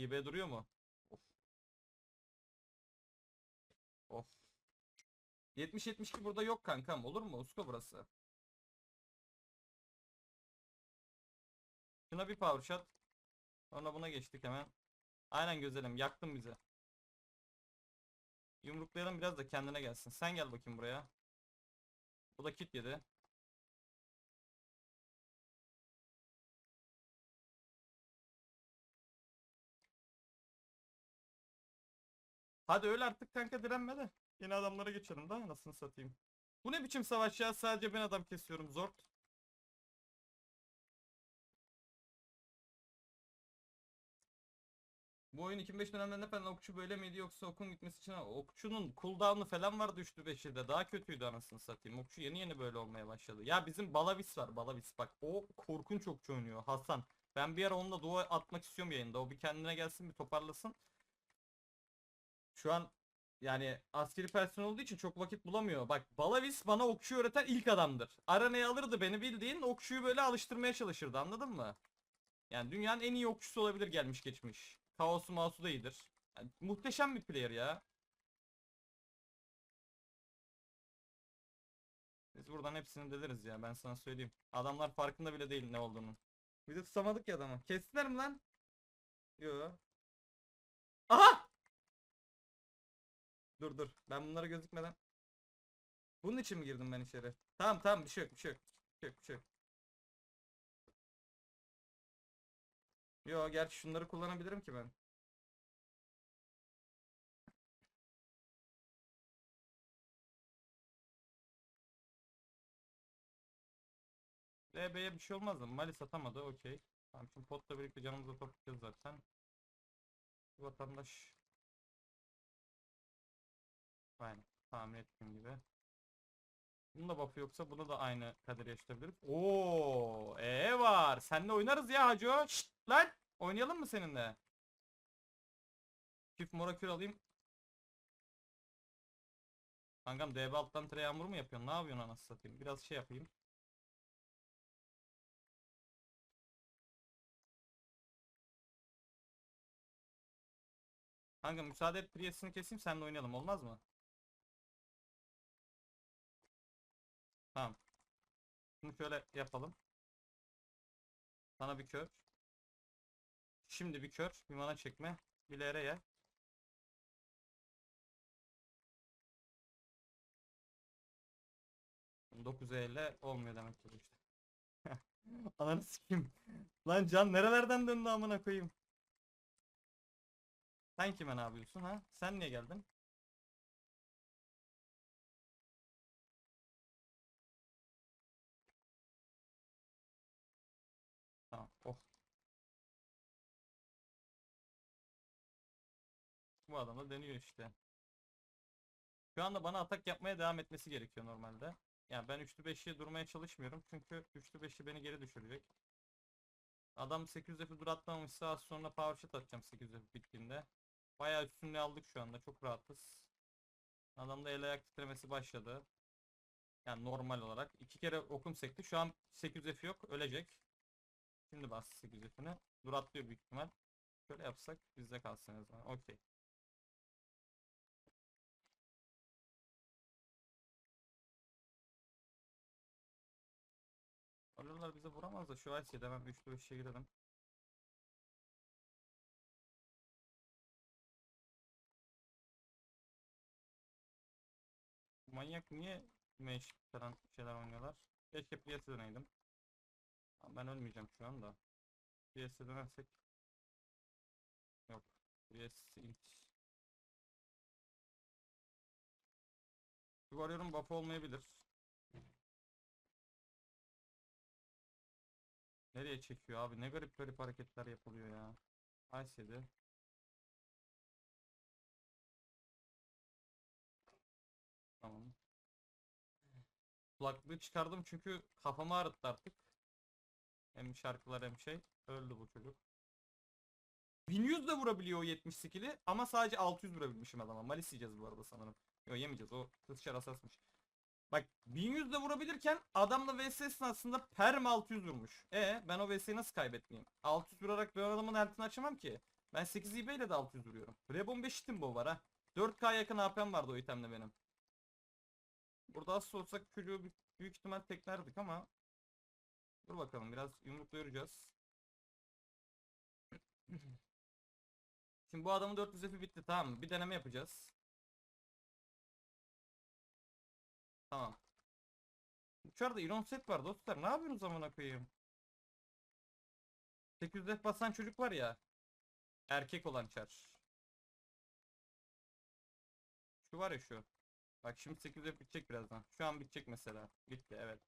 İB duruyor mu? Of. Of. 70-72 burada yok kankam. Olur mu? Usko burası. Şuna bir power shot. Sonra buna geçtik hemen. Aynen güzelim. Yaktın bizi. Yumruklayalım biraz da kendine gelsin. Sen gel bakayım buraya. Bu da kit yedi. Hadi öl artık kanka direnme de. Yeni adamlara geçelim daha nasıl satayım. Bu ne biçim savaş ya? Sadece ben adam kesiyorum. Zort. Bu oyun 2005 dönemlerinde falan okçu böyle miydi yoksa okun gitmesi için okçunun cooldown'u falan vardı 3'lü 5'i daha kötüydü anasını satayım. Okçu yeni yeni böyle olmaya başladı. Ya bizim Balavis var Balavis bak o korkunç okçu oynuyor Hasan. Ben bir ara onunla dua atmak istiyorum yayında. O bir kendine gelsin bir toparlasın. Şu an yani askeri personel olduğu için çok vakit bulamıyor. Bak Balavis bana okçu öğreten ilk adamdır. Arana'ya alırdı beni bildiğin okçuyu böyle alıştırmaya çalışırdı anladın mı? Yani dünyanın en iyi okçusu olabilir gelmiş geçmiş. Kaosu mausu da iyidir. Yani muhteşem bir player ya. Biz buradan hepsini deliriz ya ben sana söyleyeyim. Adamlar farkında bile değil ne olduğunu. Bir de tutamadık ya adamı. Kestiler mi lan? Yo. Aha! Dur dur. Ben bunlara gözükmeden. Bunun için mi girdim ben içeri? Tamam tamam bir şey yok bir şey yok. Bir şey yok bir şey yok. Yo gerçi şunları kullanabilirim ki ben. DB'ye bir şey olmaz mı? Mali satamadı okey. Tamam şimdi potla birlikte canımızı toplayacağız zaten. Vatandaş. Aynen tahmin ettiğim gibi. Bunun da buff'ı yoksa bunu da aynı kader yaşatabiliriz. Oo, ee var. Seninle oynarız ya Haco. Şşt lan. Oynayalım mı seninle? Çift morakür alayım. Kankam DB alttan tire yağmur mu yapıyorsun? Ne yapıyorsun anasını satayım? Biraz şey yapayım. Kanka müsaade et Prius'ını keseyim seninle oynayalım olmaz mı? Tamam. Bunu şöyle yapalım. Sana bir kör. Şimdi bir kör. Bir mana çekme. Bir LR ye. Dokuz elle olmuyor demek ki işte. Ananı sikeyim. Lan can nerelerden döndü amına koyayım. Sen kime ne yapıyorsun ha? Sen niye geldin? Bu adam da deniyor işte. Şu anda bana atak yapmaya devam etmesi gerekiyor normalde. Yani ben 3'lü 5'liye durmaya çalışmıyorum. Çünkü 3'lü 5'li beni geri düşürecek. Adam 800 F'i dur az sonra power shot atacağım 800 F bittiğinde. Bayağı üstünlüğü aldık şu anda. Çok rahatız. Adamda el ayak titremesi başladı. Yani normal olarak. iki kere okum sekti. Şu an 800 F yok. Ölecek. Şimdi bas 800 F'ini. Dur büyük ihtimal. Şöyle yapsak bizde kalsın o zaman. Okey. Alırlar bize vuramaz da şu IC'de hemen 3'lü 5'e girelim. Manyak niye meş falan şeyler oynuyorlar? Keşke piyasa döneydim. Ama Ben ölmeyeceğim şu anda. Piyasa dönersek Yok. Piyasa int. Warrior'un buff'ı olmayabilir. Nereye çekiyor abi? Ne garip garip hareketler yapılıyor ya. Ice'ydi. Tamam. Kulaklığı çıkardım çünkü kafamı ağrıttı artık. Hem şarkılar hem şey. Öldü bu çocuk. 1100 de vurabiliyor o 70 skill'i ama sadece 600 vurabilmişim adama. Malis yiyeceğiz bu arada sanırım. Yok yemeyeceğiz o kızçar asasmış. Bak 1100 de vurabilirken adamla vs esnasında perm 600 vurmuş. E ben o vs'yi nasıl kaybetmeyeyim? 600 vurarak ben adamın altını açamam ki. Ben 8 IB ile de 600 vuruyorum. Rebon 5 Timbo var ha. 4K yakın AP'm vardı o itemle benim. Burada asıl olsak büyük- büyük ihtimal teklerdik ama Dur bakalım biraz yumrukla yürüyeceğiz. Şimdi bu adamın 400 F'i bitti tamam mı? Bir deneme yapacağız. Tamam. Uçarda iron set var dostlar. Ne yapıyorsunuz amına koyayım? 800 F basan çocuk var ya. Erkek olan çar. Şu var ya şu. Bak şimdi 800 F bitecek birazdan. Şu an bitecek mesela. Bitti evet.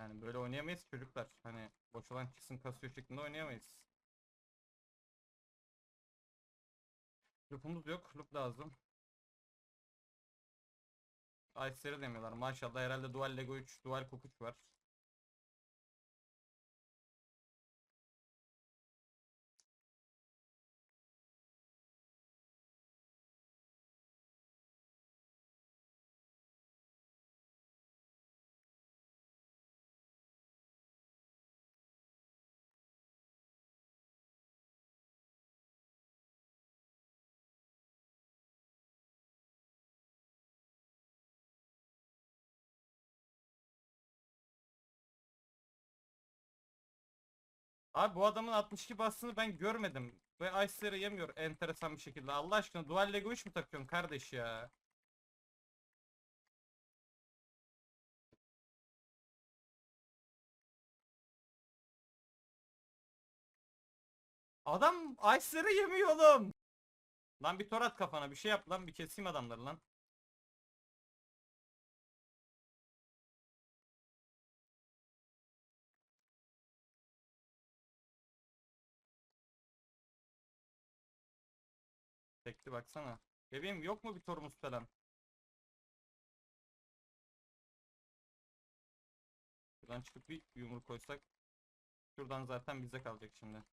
Yani böyle oynayamayız çocuklar. Hani boş olan çıksın kasıyor şeklinde oynayamayız. Loop'umuz yok. Loop lazım. Ice'leri demiyorlar. Maşallah herhalde Dual Lego 3, Dual Cook 3 var. Abi bu adamın 62 bastığını ben görmedim. Ve Ice'leri yemiyor enteresan bir şekilde. Allah aşkına Dual Lego 3 mü takıyorsun kardeş ya? Adam Ice'leri yemiyor oğlum. Lan bir tor at kafana bir şey yap lan bir keseyim adamları lan. Tekli baksana. Bebeğim yok mu bir torumuz falan? Şuradan çıkıp bir yumruk koysak. Şuradan zaten bize kalacak şimdi.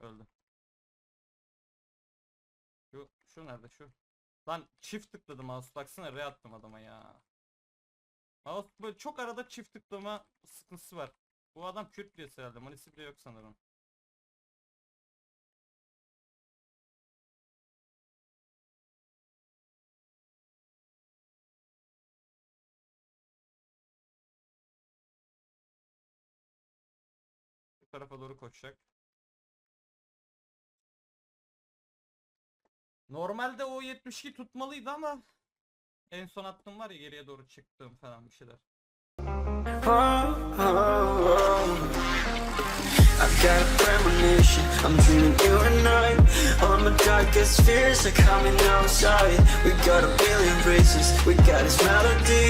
Öldü. Şu, şu nerede şu? Lan çift tıkladım mouse baksana re attım adama ya. Mouse böyle çok arada çift tıklama sıkıntısı var. Bu adam Kürt birisi herhalde. Manisi bile yok sanırım. Tarafa doğru koşacak. Normalde o 72 tutmalıydı ama en son attım var ya geriye doğru çıktım falan bir şeyler. I've got a premonition. I'm dreaming you and I. All my darkest fears are coming outside. We got a billion races. We got this melody.